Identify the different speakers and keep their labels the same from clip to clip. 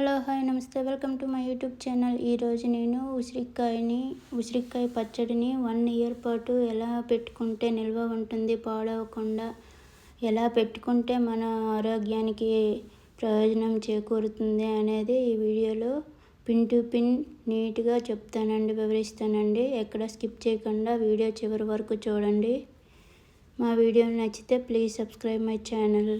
Speaker 1: Hello hi నమస్తే. Welcome to my YouTube channel. ఈరోజు నేను ఉసిరికాయని ఉసిరికాయ పచ్చడిని వన్ ఇయర్ పాటు ఎలా పెట్టుకుంటే నిల్వ ఉంటుంది పాడవకుండా ఎలా పెట్టుకుంటే మన ఆరోగ్యానికి ప్రయోజనం చేకూరుతుంది అనేది ఈ వీడియోలో పిన్ టు పిన్ నీట్గా చెప్తానండి వివరిస్తానండి. ఎక్కడ స్కిప్ చేయకుండా వీడియో చివరి వరకు చూడండి. మా వీడియో నచ్చితే ప్లీజ్ సబ్స్క్రైబ్ మై ఛానల్.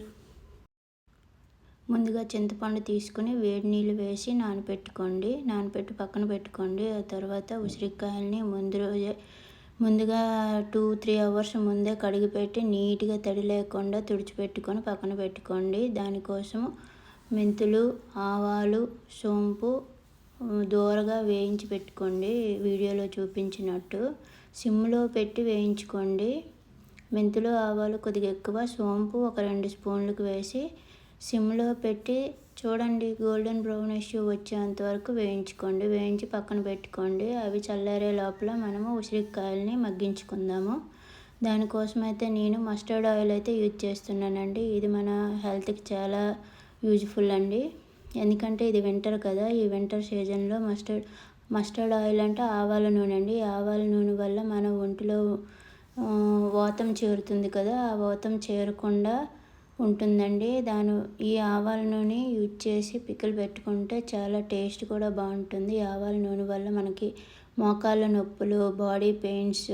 Speaker 1: ముందుగా చింతపండు తీసుకుని వేడి నీళ్ళు వేసి నానపెట్టుకోండి. నానపెట్టి పక్కన పెట్టుకోండి. ఆ తర్వాత ఉసిరికాయల్ని ముందు రోజే ముందుగా టూ త్రీ అవర్స్ ముందే కడిగిపెట్టి నీట్గా తడి లేకుండా తుడిచిపెట్టుకొని పక్కన పెట్టుకోండి. దానికోసం మెంతులు ఆవాలు సోంపు దూరగా వేయించి పెట్టుకోండి. వీడియోలో చూపించినట్టు సిమ్లో పెట్టి వేయించుకోండి. మెంతులు ఆవాలు కొద్దిగా ఎక్కువ సోంపు ఒక రెండు స్పూన్లకు వేసి సిమ్లో పెట్టి చూడండి గోల్డెన్ బ్రౌనిష్ వచ్చేంత వరకు వేయించుకోండి. వేయించి పక్కన పెట్టుకోండి. అవి చల్లారే లోపల మనము ఉసిరికాయలని మగ్గించుకుందాము. దానికోసం అయితే నేను మస్టర్డ్ ఆయిల్ అయితే యూజ్ చేస్తున్నానండి. ఇది మన హెల్త్కి చాలా యూజ్ఫుల్ అండి. ఎందుకంటే ఇది వింటర్ కదా ఈ వింటర్ సీజన్లో మస్టర్డ్ మస్టర్డ్ ఆయిల్ అంటే ఆవాల నూనె అండి. ఆవాల నూనె వల్ల మన ఒంటిలో వాతం చేరుతుంది కదా. ఆ వాతం చేరకుండా ఉంటుందండి. దాని ఈ ఆవాల నూనె యూజ్ చేసి పిక్కలు పెట్టుకుంటే చాలా టేస్ట్ కూడా బాగుంటుంది. ఆవాల నూనె వల్ల మనకి మోకాళ్ళ నొప్పులు బాడీ పెయిన్స్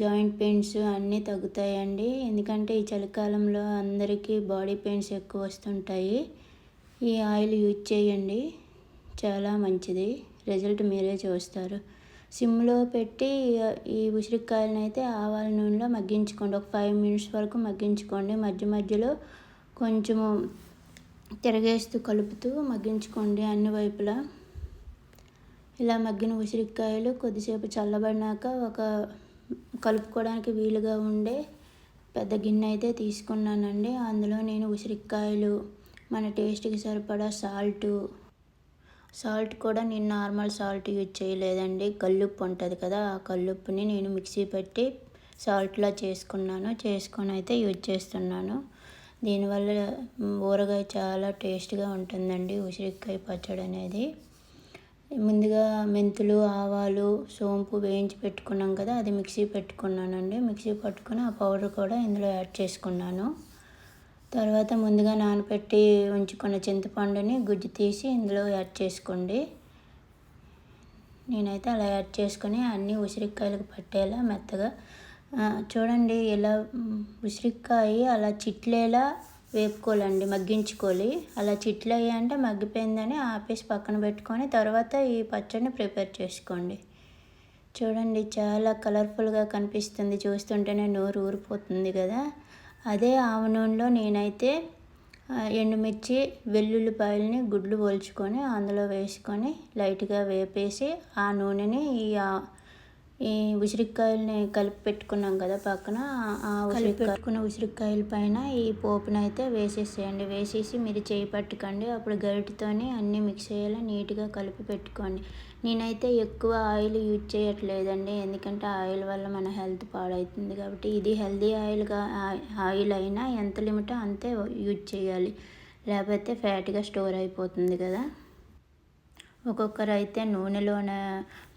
Speaker 1: జాయింట్ పెయిన్స్ అన్నీ తగ్గుతాయండి. ఎందుకంటే ఈ చలికాలంలో అందరికీ బాడీ పెయిన్స్ ఎక్కువ వస్తుంటాయి. ఈ ఆయిల్ యూజ్ చేయండి. చాలా మంచిది. రిజల్ట్ మీరే చూస్తారు. సిమ్లో పెట్టి ఈ ఉసిరికాయలను అయితే ఆవాల నూనెలో మగ్గించుకోండి. ఒక ఫైవ్ మినిట్స్ వరకు మగ్గించుకోండి. మధ్య మధ్యలో కొంచెము తిరగేస్తూ కలుపుతూ మగ్గించుకోండి అన్ని వైపులా. ఇలా మగ్గిన ఉసిరికాయలు కొద్దిసేపు చల్లబడినాక ఒక కలుపుకోవడానికి వీలుగా ఉండే పెద్ద గిన్నె అయితే తీసుకున్నానండి. అందులో నేను ఉసిరికాయలు మన టేస్ట్కి సరిపడా సాల్టు సాల్ట్ కూడా నేను నార్మల్ సాల్ట్ యూజ్ చేయలేదండి. కల్లుప్పు ఉంటుంది కదా ఆ కల్లుప్పుని నేను మిక్సీ పెట్టి సాల్ట్లా చేసుకున్నాను. చేసుకొని అయితే యూజ్ చేస్తున్నాను. దీనివల్ల ఊరగాయ చాలా టేస్ట్గా ఉంటుందండి ఉసిరికాయ పచ్చడి అనేది. ముందుగా మెంతులు ఆవాలు సోంపు వేయించి పెట్టుకున్నాం కదా అది మిక్సీ పెట్టుకున్నానండి. మిక్సీ పట్టుకుని ఆ పౌడర్ కూడా ఇందులో యాడ్ చేసుకున్నాను. తర్వాత ముందుగా నానబెట్టి ఉంచుకున్న చింతపండుని గుజ్జు తీసి ఇందులో యాడ్ చేసుకోండి. నేనైతే అలా యాడ్ చేసుకొని అన్నీ ఉసిరికాయలకు పట్టేలా మెత్తగా చూడండి ఇలా ఉసిరికాయ అలా చిట్లేలా వేపుకోవాలండి మగ్గించుకోవాలి. అలా చిట్లయ్యి అంటే మగ్గిపోయిందని ఆపేసి పక్కన పెట్టుకొని తర్వాత ఈ పచ్చడిని ప్రిపేర్ చేసుకోండి. చూడండి చాలా కలర్ఫుల్గా కనిపిస్తుంది. చూస్తుంటేనే నోరు ఊరిపోతుంది కదా. అదే ఆవ నూనెలో నేనైతే ఎండుమిర్చి వెల్లుల్లిపాయలని గుడ్లు పోల్చుకొని అందులో వేసుకొని లైట్గా వేపేసి ఆ నూనెని ఈ ఈ ఉసిరికాయలని కలిపి పెట్టుకున్నాం కదా పక్కన ఆ ఉసిరి పెట్టుకున్న ఉసిరికాయల పైన ఈ పోపును అయితే వేసేసేయండి. వేసేసి మీరు చేయి పట్టుకోండి. అప్పుడు గరిటతోని అన్నీ మిక్స్ అయ్యేలా నీట్గా కలిపి పెట్టుకోండి. నేనైతే ఎక్కువ ఆయిల్ యూజ్ చేయట్లేదండి. ఎందుకంటే ఆయిల్ వల్ల మన హెల్త్ పాడవుతుంది కాబట్టి ఇది హెల్దీ ఆయిల్గా ఆయిల్ అయినా ఎంత లిమిటో అంతే యూజ్ చేయాలి. లేకపోతే ఫ్యాట్గా స్టోర్ అయిపోతుంది కదా. ఒక్కొక్కరు అయితే నూనెలోన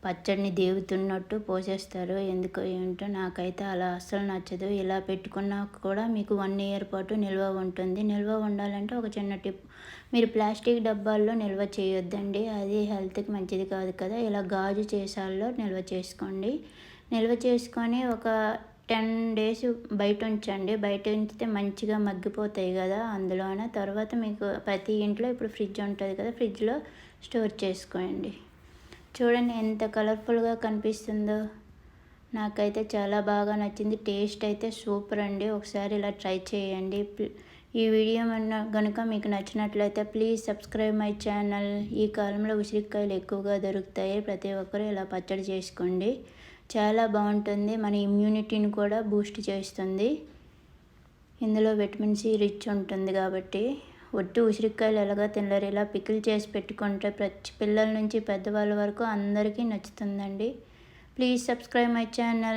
Speaker 1: పచ్చడిని దేవుతున్నట్టు పోసేస్తారు. ఎందుకో ఏంటో నాకైతే అలా అస్సలు నచ్చదు. ఇలా పెట్టుకున్నా కూడా మీకు వన్ ఇయర్ పాటు నిల్వ ఉంటుంది. నిల్వ ఉండాలంటే ఒక చిన్న టిప్. మీరు ప్లాస్టిక్ డబ్బాల్లో నిల్వ చేయొద్దండి. అది హెల్త్కి మంచిది కాదు కదా. ఇలా గాజు చేసాల్లో నిల్వ చేసుకోండి. నిల్వ చేసుకొని ఒక టెన్ డేస్ బయట ఉంచండి. బయట ఉంచితే మంచిగా మగ్గిపోతాయి కదా అందులోన. తర్వాత మీకు ప్రతి ఇంట్లో ఇప్పుడు ఫ్రిడ్జ్ ఉంటుంది కదా ఫ్రిడ్జ్లో స్టోర్ చేసుకోండి. చూడండి ఎంత కలర్ఫుల్గా కనిపిస్తుందో. నాకైతే చాలా బాగా నచ్చింది. టేస్ట్ అయితే సూపర్ అండి. ఒకసారి ఇలా ట్రై చేయండి. ఈ వీడియో కనుక మీకు నచ్చినట్లయితే ప్లీజ్ సబ్స్క్రైబ్ మై ఛానల్. ఈ కాలంలో ఉసిరికాయలు ఎక్కువగా దొరుకుతాయి. ప్రతి ఒక్కరూ ఇలా పచ్చడి చేసుకోండి. చాలా బాగుంటుంది. మన ఇమ్యూనిటీని కూడా బూస్ట్ చేస్తుంది. ఇందులో విటమిన్ సి రిచ్ ఉంటుంది కాబట్టి. ఒట్టి ఉసిరికాయలు ఎలాగా తినలేరు. ఇలా పికిల్ చేసి పెట్టుకుంటే ప్రతి పిల్లల నుంచి పెద్దవాళ్ళ వరకు అందరికీ నచ్చుతుందండి. Please subscribe my channel